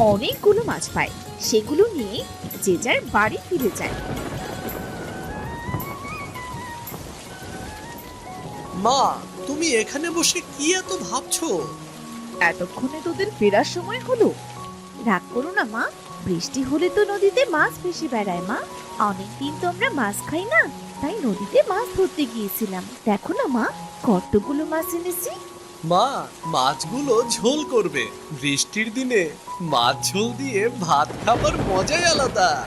অনেকগুলো মাছ পায়। সেগুলো নিয়ে যে যার বাড়ি ফিরে যায়। মা তুমি এখানে বসে কি এত ভাবছ? এতক্ষণে তোদের ফেরার সময় হলো। রাগ করো না মা। বৃষ্টি হলে তো নদীতে মাছ ভেসে বেড়ায় মা। অনেকদিন তো আমরা মাছ খাই না। তাই নদীতে মাছ ধরতে গিয়েছিলাম। দেখো না মা কতগুলো মাছ এনেছি। মা, মাছগুলো ঝোল করবে। বৃষ্টির দিনে মাছ ঝোল দিয়ে ভাত খাবার মজাই আলাদা।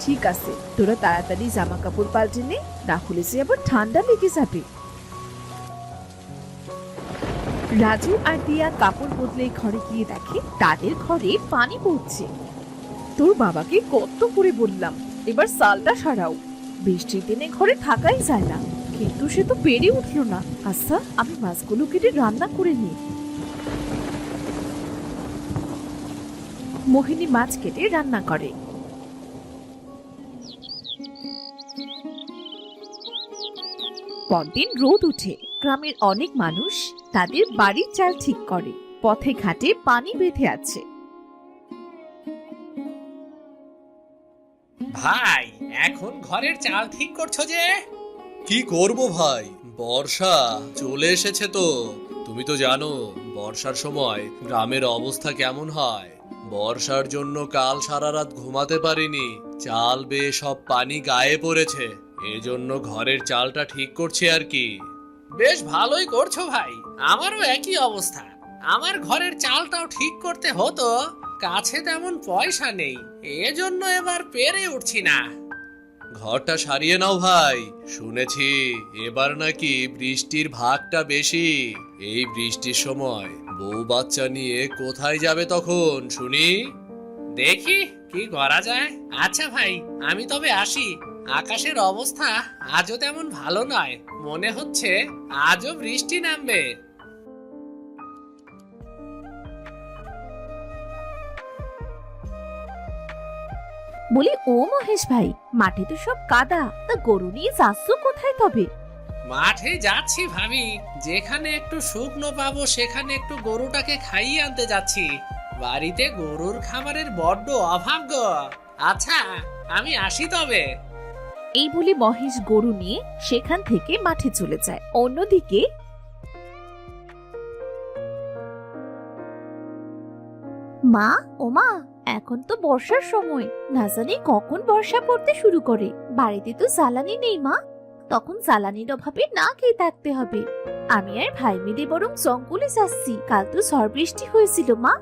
ঠিক আছে, তোরা তাড়াতাড়ি জামা কাপড় পাল্টে নে, না হলে যে আবার ঠান্ডা লেগে যাবে। রাজু আর দিয়া কাপড় বদলে ঘরে গিয়ে দেখে, তাদের ঘরে পানি পড়ছে। তোর বাবাকে কত করে বললাম, এবার সালটা সারাও। বৃষ্টির দিনে ঘরে থাকাই যায় না। কিন্তু সে তো পেরে উঠল না। আচ্ছা আমি মাছগুলো কেটে রান্না করে নিই। মোহিনী মাছ কেটে রান্না করে। পরদিন রোদ উঠে। গ্রামের অনেক মানুষ তাদের বাড়ির চাল ঠিক করে। পথে ঘাটে পানি বেঁধে আছে। ভাই, এখন ঘরের চাল ঠিক করছ যে? কি করব ভাই? বর্ষা চলে এসেছে তো। তুমি তো জানো, বর্ষার সময় গ্রামের অবস্থা কেমন হয়। বর্ষার জন্য কাল সারা রাত ঘুমাতে পারিনি। চাল বেয়ে সব পানি গায়ে পড়েছে। এজন্য ঘরের চালটা ঠিক করছে আর কি। বেশ ভালোই করছ ভাই। আমারও একই অবস্থা। আমার ঘরের চালটাও ঠিক করতে হতো। কাছে তেমন পয়সা নেই। এজন্য এবার পেরে উঠছি না। ঘরটা সারিয়ে নাও ভাই। শুনেছি এবার নাকি বৃষ্টির ভাগটা বেশি। এই বৃষ্টির সময় বউ বাচ্চা নিয়ে কোথায় যাবে তখন, শুনি? দেখি, কি করা যায়? আচ্ছা ভাই, আমি তবে আসি। আকাশের অবস্থা আজও তেমন ভালো নয়। মনে হচ্ছে আজও বৃষ্টি নামবে। বলি ও মহেশ ভাই মাঠে তো সব কাদা। তা গরু নিয়ে যাচ্ছ কোথায় তবে? মাঠে যাচ্ছি ভাবি। যেখানে একটু শুকনো পাবো সেখানে একটু গরুটাকে খাইয়ে আনতে যাচ্ছি। বাড়িতে গরুর খাবারের বড্ড অভাব গো। আচ্ছা আমি আসি তবে। এই বলে মহেশ গরু নিয়ে সেখান থেকে মাঠে চলে যায়। অন্যদিকে মা ও মা এখন তো বর্ষার সময়। না জানি কখন বর্ষা পড়তে শুরু করে। বাড়িতে তো জ্বালানি নেই, মা। তখন জ্বালানির অভাবে না খেয়ে থাকতে হবে। আমি আর ভাই মিলে বরং জঙ্গলে যাচ্ছি। কাল তো ঝড় বৃষ্টি হয়েছিল, মা।